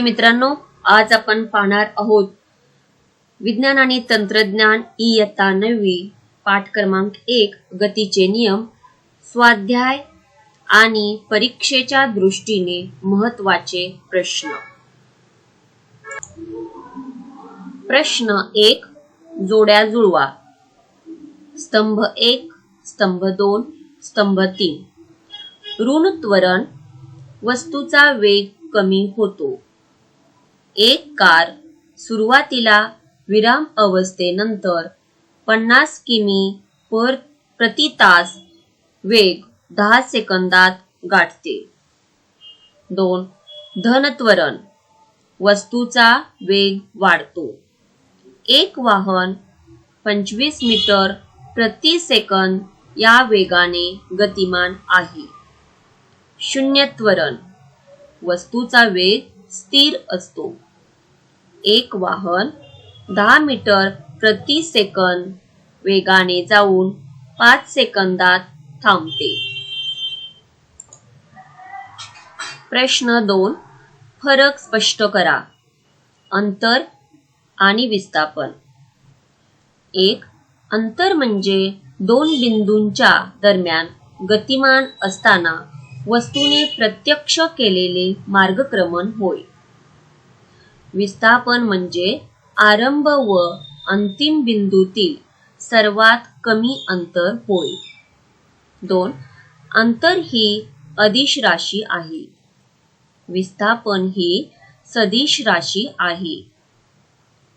मित्रांनो आज आपण पाहणार आहोत विज्ञान आणि तंत्रज्ञान इयत्ता नववी पाठ क्रमांक एक गतीचे नियम स्वाध्याय आणि परीक्षेच्या दृष्टीने महत्त्वाचे प्रश्न. प्रश्न एक जोड्या जुळवा. स्तंभ एक स्तंभ दोन स्तंभ तीन. ऋण त्वरण वस्तूचा वेग कमी होतो. एक कार सुरुवातीला विराम अवस्थेनंतर पन्नास किमी पर प्रति तास वेग दहा सेकंदात गाठते. दोन धनत्वरण. वस्तूचा वेग वाढतो. एक वाहन पंचवीस मीटर प्रति सेकंद या वेगाने गतिमान आहे. शून्य त्वरण वस्तूचा वेग स्थिर असतो. एक वाहन दहा मीटर प्रति सेकंद वेगाने जाऊन पाच सेकंदात थांबते. प्रश्न दोन. फरक स्पष्ट करा. अंतर आणि विस्थापन. एक अंतर म्हणजे दोन बिंदूंच्या दरम्यान गतिमान असताना वस्तूने प्रत्यक्ष केलेले मार्गक्रमण होय. विस्थापन म्हणजे आरंभ व अंतिम बिंदूतील सर्वात कमी अंतर होय. दोन अंतर ही अदिश राशी आहे. विस्थापन ही सदिश राशी आहे.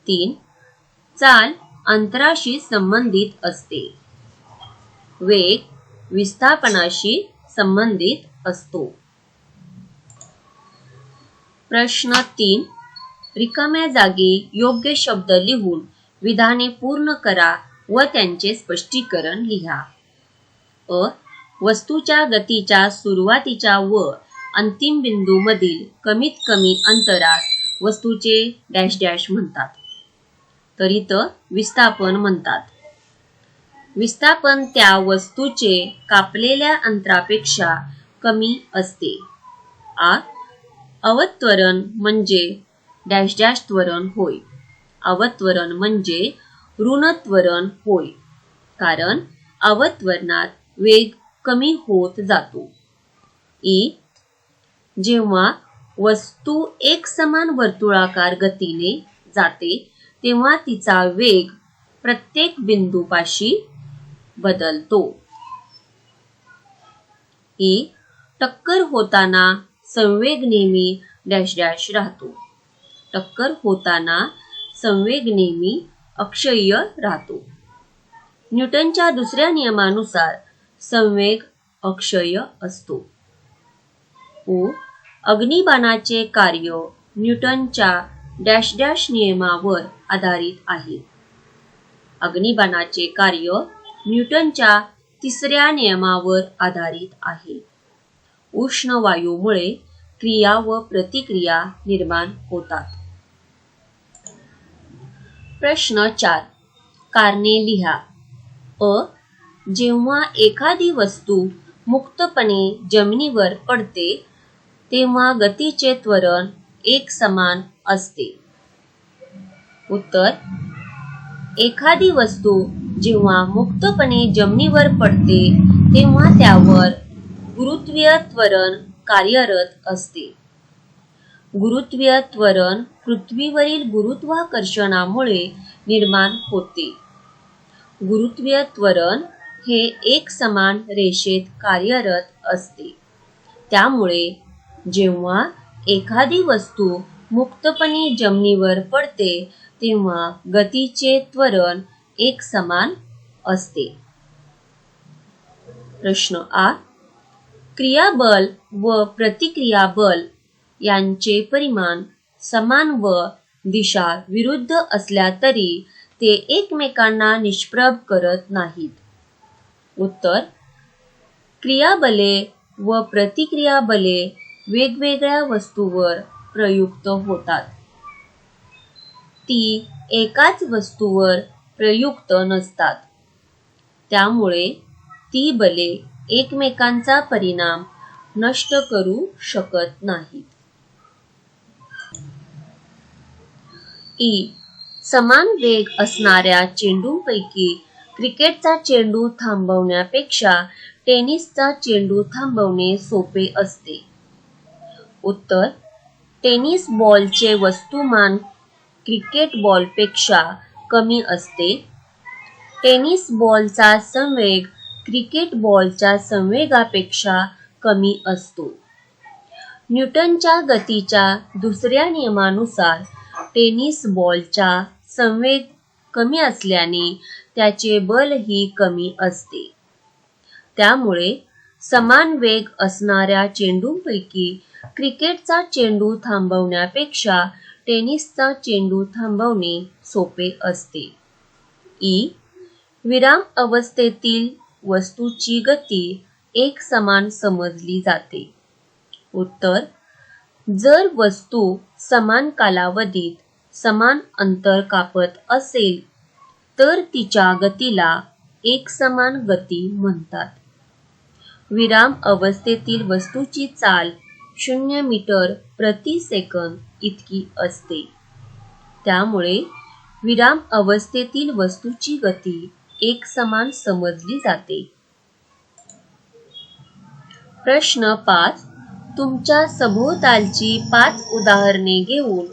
तीन चाल अंतराशी संबंधित असते. वेग विस्थापनाशी संबंधित असतो. प्रश्न तीन रिकाम्या जागी योग्य शब्द लिहून विधाने पूर्ण करा व त्यांचे स्पष्टीकरण लिहा. अ. वस्तूच्या गतीच्या सुरुवातीच्या व अंतिम बिंदू मधील कमीत कमी अंतरास वस्तूचे डॅश डॅश म्हणतात. तर इथं विस्थापन म्हणतात. विस्थापन त्या वस्तूचे कापलेल्या अंतरापेक्षा कमी असते. आ. अवत्वरण म्हणजे डॅश डॅश त्वरण होय. अवत्वरण म्हणजे ऋणत्वरण होय. कारण अवत्वरणात वेग कमी होत जातो. ई. जेव्हा वस्तू एक समान वर्तुळाकार गतीने जाते तेव्हा तिचा वेग प्रत्येक बिंदूपाशी बदलतो. ई. टक्कर होताना संवेग नेहमी डॅश डॅश राहतो. टक्कर होताना संवेग नेहमी अक्षय्य राहतो. न्यूटनच्या दुसऱ्या नियमानुसार संवेग अक्षय असतो. ओ अग्निबाणाचे कार्य न्यूटनच्या डॅश डॅश नियमावर आधारित आहे. अग्निबाणाचे कार्य न्यूटनच्या तिसऱ्या नियमावर आधारित आहे. उष्ण वायूमुळे क्रिया व प्रतिक्रिया निर्माण होतात. प्रश्न चार. कारणे लिहा. अ. जेव्हा एखादी वस्तू मुक्तपणे जमिनीवर पडते तेव्हा गतीचे त्वरण एक समान असते. उत्तर. एखादी वस्तू जेव्हा मुक्तपणे जमिनीवर पडते तेव्हा त्यावर गुरुत्वीय त्वरण कार्यरत असते. गुरुत्वीय त्वरण पृथ्वीवरील गुरुत्वाकर्षणामुळे निर्माण होते. गुरुत्वीय त्वरण हे एक समान रेषेत कार्यरत असते. त्यामुळे जेव्हा एखादी वस्तू मुक्तपणे जमिनीवर पडते तेव्हा गतीचे त्वरण एक समान असते. प्रश्न आ क्रियाबल व प्रतिक्रियाबल यांचे परिमाण समान व दिशा विरुद्ध असल्या तरी ते एकमेकांना निष्प्रभ करत नाहीत. उत्तर क्रियाबले व प्रतिक्रियाबले वेगवेगळ्या वस्तूवर प्रयुक्त होतात. ती एकाच वस्तूवर प्रयुक्त नसतात. त्यामुळे ती बले एकमेकांचा परिणाम नष्ट करू शकत नाहीत. ई. समान वेग असणाऱ्या चेंडूंपैकी क्रिकेटचा चेंडू थांबवण्यापेक्षा टेनिसचा चेंडू थांबवणे सोपे असते. उत्तर टेनिस बॉलचे वस्तुमान क्रिकेट बॉलपेक्षा कमी असते. टेनिस बॉलचा संवेग क्रिकेट बॉलच्या संवेगापेक्षा कमी असतो. न्यूटनच्या गतीच्या दुसऱ्या नियमानुसार टेनिस बॉलचा संवेग कमी असल्याने त्याचे बलही कमी असते. त्यामुळे समान वेग असणाऱ्या चेंडूंपैकी क्रिकेटचा चेंडू थांबवण्यापेक्षा टेनिसचा चेंडू थांबवणे सोपे असते. ई. विराम अवस्थेतील वस्तूची गती एक समान समजली जाते. उत्तर. जर वस्तू समान कालावधीत समान अंतर कापत असेल तर तिच्या गतीला एकसमान गती म्हणतात. विराम अवस्थेतील वस्तूची चाल शून्य मीटर प्रति सेकंद इतकी असते. त्यामुळे विराम अवस्थेतील वस्तूची गती एकसमान समजली जाते. प्रश्न पाच. तुमच्या सभोवतालची पाच उदाहरणे घेऊन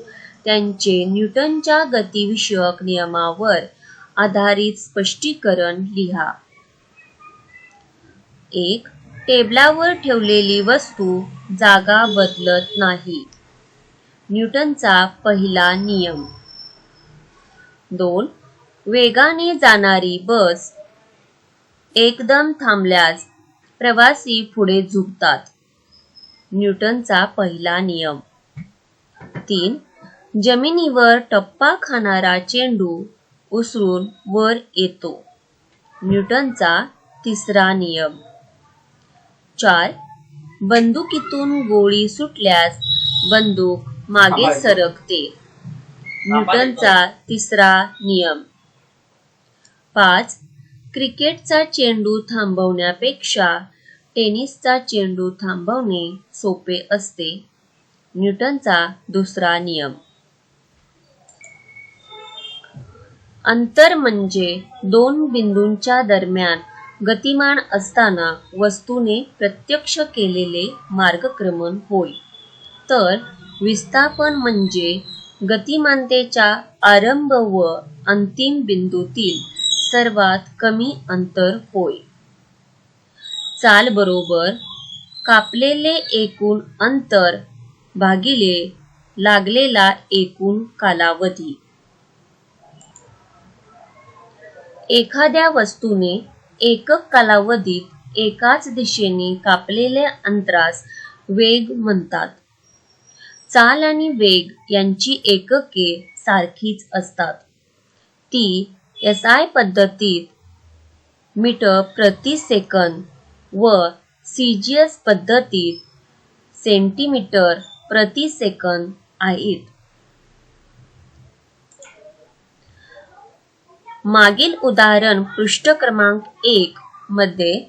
त्यांचे न्यूटनच्या गतिविषयक नियमावर आधारित स्पष्टीकरण लिहा. एक टेबलावर ठेवलेली वस्तू जागा बदलत नाही. न्यूटनचा पहिला नियम. दोन वेगाने जाणारी बस एकदम थांबल्यास प्रवासी पुढे झुकतात. न्यूटनचा पहिला नियम. तीन जमिनीवर टप्पा खाणारा चेंडू उसळून वर येतो. न्यूटनचा तिसरा नियम. चार. बंदुकीतून गोळी सुटल्यास बंदूक मागे सरकते. न्यूटनचा तिसरा नियम. पाच. क्रिकेटचा चेंडू थांबवण्यापेक्षा टेनिसचा चेंडू थांबवणे सोपे असते. न्यूटनचा दुसरा नियम. अंतर म्हणजे दोन बिंदूंच्या दरम्यान गतिमान असताना वस्तूने प्रत्यक्ष केलेले मार्गक्रमण होय. तर विस्थापन म्हणजे गतिमानतेच्या आरंभ व अंतिम बिंदूतील सर्वात कमी अंतर होय. चाल बरोबर कापलेले एकूण अंतर भागिले लागलेला एकूण कालावधी. एखाद्या वस्तूने एकक कालावधीत एकाच दिशेने कापलेल्या अंतरास वेग म्हणतात. चाल आणि वेग यांची एकके सारखीच असतात. ती एस आय पद्धतीत मीटर प्रति सेकंद व सीजीएस पद्धतीत सेंटीमीटर प्रति सेकंद आहेत. मागील उदाहरण पृष्ठ क्रमांक एक मध्ये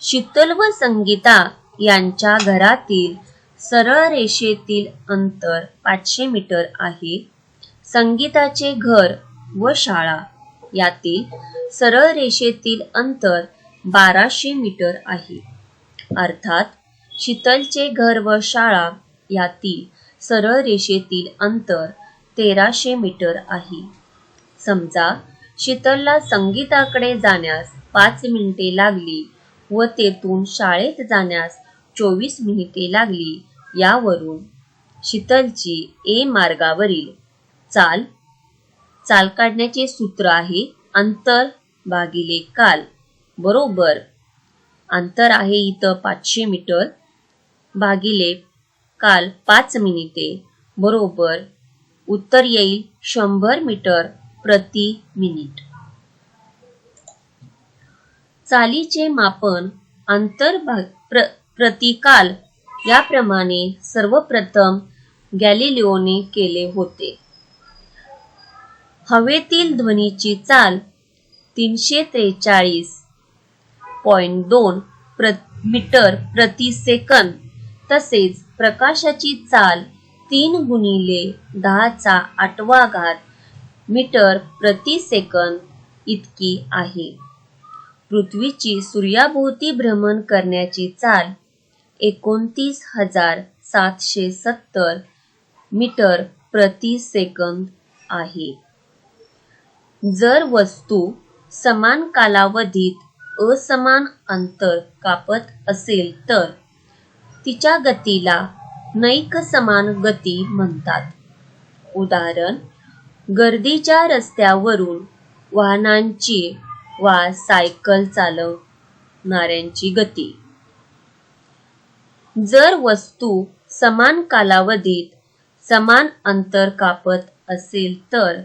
शीतल व संगीता यांच्या घरातील सरळ रेषेतील अंतर पाचशे मीटर आहे. संगीताचे घर व शाळा यातील सरळ रेषेतील अंतर बाराशे मीटर आहे. अर्थात शीतलचे घर व शाळा यातील सरळ रेषेतील अंतर तेराशे मीटर आहे. समजा शीतलला संगीताकडे जाण्यास पाच मिनिटे लागली व तेथून शाळेत जाण्यास चोवीस मिनिटे लागली. यावरून शीतलची ए मार्गावरील चाल चाल काढण्याचे सूत्र आहे अंतर भागिले काल. बरोबर. अंतर आहे इथं पाचशे मीटर भागिले काल पाच मिनिटे. बरोबर. उत्तर येईल शंभर मीटर. प्रति मिनिट. चालीचे मापन अंतर प्र प्रतिकाल याप्रमाणे सर्वप्रथम गॅलिलिओने केले होते. हवेतील ध्वनीची चाल तीनशे त्रेचाळीस पॉईंट दोन प्र मीटर प्रति सेकंद. तसेच प्रकाशाची चाल तीन गुणिले दहाचा आठवा घात मीटर प्रति सेकंद इतकी आहे. पृथ्वीची सूर्याभोवती भ्रमण करण्याची चाल एकोणतीस हजार सातशे सत्तर मीटर प्रति सेकंद आहे. जर वस्तू समान कालावधीत असमान अंतर कापत असेल तर तिच्या गतीला नैक समान गती म्हणतात. उदाहरण गर्दीच्या रस्त्यावरून वाहनांची वा सायकल चालवणाऱ्यांची गती. जर वस्तू समान कालावधीत समान अंतर कापत असेल तर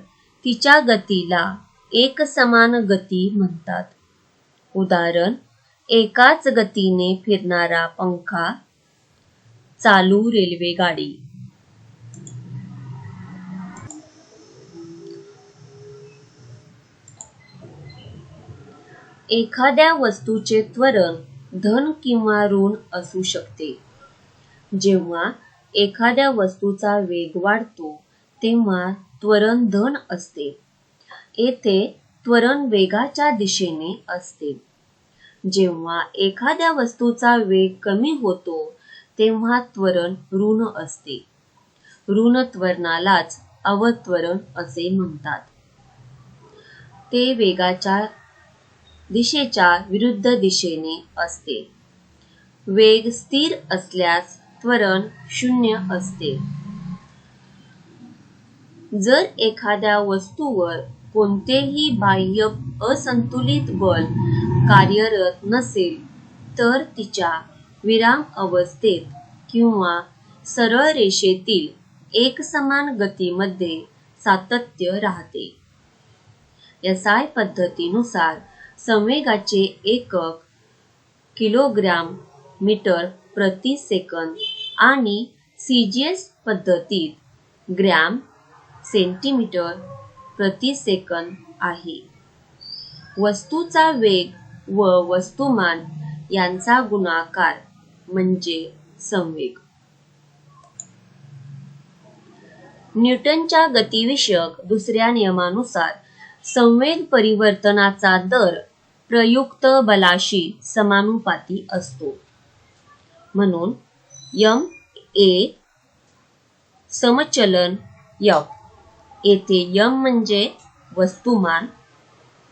तिच्या गतीला एकसमान गती म्हणतात. उदाहरण एकाच गतीने फिरणारा पंखा चालू रेल्वेगाडी. एखाद्या वस्तूचे त्वरण धन किंवा ऋण असू शकते. जेव्हा एखाद्या वस्तूचा वेग वाढतो तेव्हा त्वरण धन असते. येथे त्वरण वेगाच्या दिशेने असते. जेव्हा एखाद्या वस्तूचा वेग कमी होतो तेव्हा त्वरण ऋण असते. ऋण त्वरणालाच अवत्वरण असे म्हणतात. ते वेगाच्या दिशेच्या विरुद्ध दिशेने असते. वेग स्थिर असल्यास त्वरण शून्य असते. जर एखाद्या वस्तूवर कोणतेही बाह्य असंतुलित बल कार्यरत नसेल तर तिच्या विराम अवस्थेत किंवा सरळ रेषेतील एकसमान गतीमध्ये सातत्य राहते. एसआय पद्धतीनुसार संवेगाचे एकक किलोग्राम मीटर प्रति सेकंद आणि सी जी एस पद्धतीत ग्रॅम सेंटीमीटर प्रति सेकंद आहे. वस्तूचा वेग व वस्तुमान यांचा गुणाकार म्हणजे संवेग. न्यूटनच्या गतिविषयक दुसऱ्या नियमानुसार संवेग परिवर्तनाचा दर प्रयुक्त बलाशी समानुपाती असतो. म्हणून यम ए समचलन यफ येथे यम म्हणजे वस्तुमान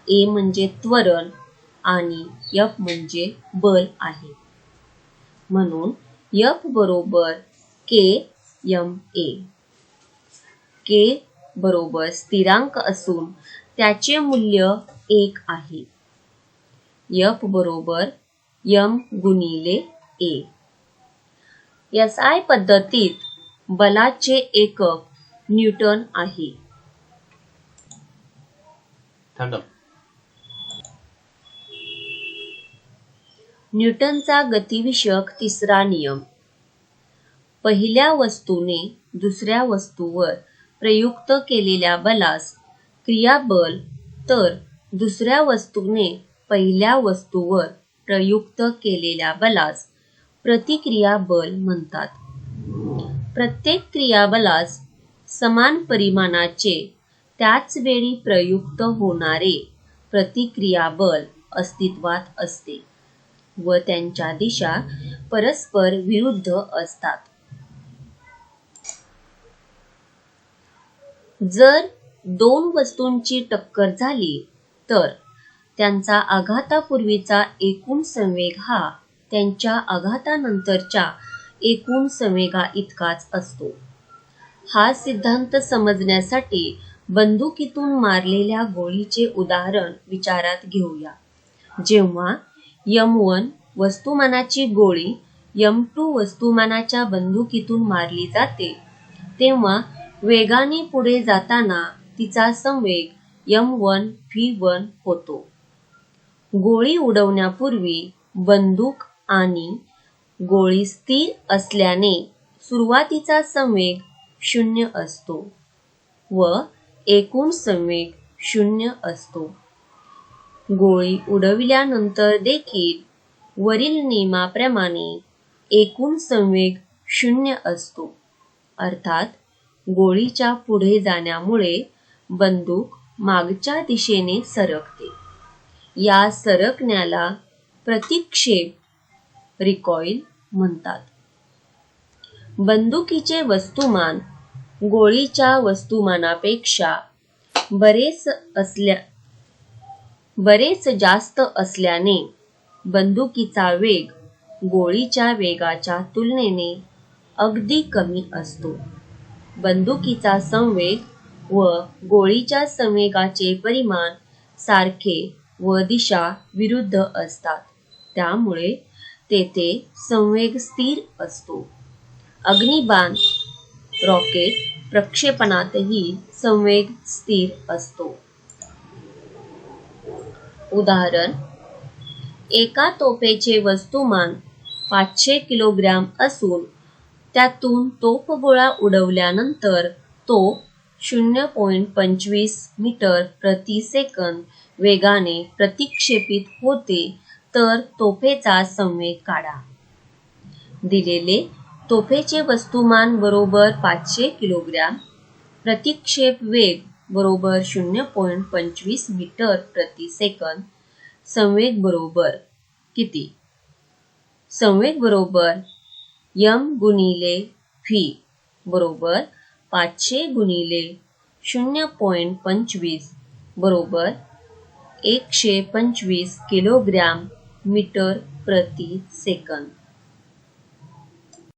ए म्हणजे त्वरण आणि यफ म्हणजे बल आहे. म्हणून यप बरोबर के यम ए. के बरोबर स्थिरांक असून त्याचे मूल्य एक आहे. यफ बरोबर यम गुणिले ए एस आय पद्धतीत बलाचे एकक न्यूटन आहे. न्यूटनचा गतिविषयक तिसरा नियम. पहिल्या वस्तूने दुसऱ्या वस्तूवर प्रयुक्त केलेल्या बलास क्रियाबल तर दुसऱ्या वस्तूने पहिल्या वस्तूवर प्रयुक्त केलेल्या बलास प्रतिक्रिया बल म्हणतात. प्रत्येक क्रियाबलास समान परिमाणाचे त्याच वेळी प्रयुक्त होणारे प्रतिक्रियाबल अस्तित्वात असते व त्यांच्या दिशा परस्पर विरुद्ध असतात. जर दोन वस्तूंची टक्कर झाली तर त्यांचा आघातापूर्वीचा एकूण संवेग हा त्यांच्या आघातानंतरच्या एकूण संवेगा इतकाच असतो. हा सिद्धांत समजण्यासाठी बंदुकीतून मारलेल्या गोळीचे उदाहरण विचारात घेऊया. जेव्हा यम वन वस्तुमानाची गोळी यम टू वस्तुमानाच्या बंदुकीतून मारली जाते तेव्हा वेगाने पुढे जाताना तिचा संवेग यम वन व्ही वन होतो. गोळी उडवण्यापूर्वी बंदूक आणि गोळी स्थिर असल्याने सुरुवातीचा संवेग शून्य असतो व एकूण संवेग शून्य असतो. गोळी उडविल्यानंतर देखील वरील नियमाप्रमाणे एकूण संवेग शून्य असतो. अर्थात गोळीच्या पुढे जाण्यामुळे बंदूक मागच्या दिशेने सरकते. या सरकण्याला प्रतिक्षेप रिकॉइल म्हणतात. बंदुकीचे वस्तुमान गोळीच्या वस्तुमानापेक्षा बरेच असल्या बरेच जास्त असल्याने बंदुकीचा वेग गोळीच्या वेगाच्या तुलनेने अगदी कमी असतो. बंदुकीचा संवेग व गोळीच्या संवेगाचे परिमाण सारखे व दिशा विरुद्ध असतात. त्यामुळे तेथे संवेग स्थिर असतो. अग्निबाण रॉकेट प्रक्षेपणातही संवेग स्थिर असतो. उदाहरण एका तोफेचे वस्तुमान पाचशे किलोग्रॅम असून त्यातून तोफगोळा उडवल्यानंतर तो शून्य पॉइंट पंचवीस मीटर प्रति सेकंद वेगाने प्रतिक्षेपित होते तर तोफेचा संवेग काढा. दिलेले तोफेचे वस्तुमान बरोबर पाचशे किलोग्रॅम प्रतिक्षेप वेग बरोबर शून्य पॉईंट पंचवीस मीटर प्रति सेकंद संवेग बरोबर किती? संवेग बरोबर यम गुणिले व्ही बरोबर पाचशे गुणिले शून्य पॉईंट पंचवीस बरोबर एकशे पंचवीस किलोग्रॅम मीटर प्रति सेकंद.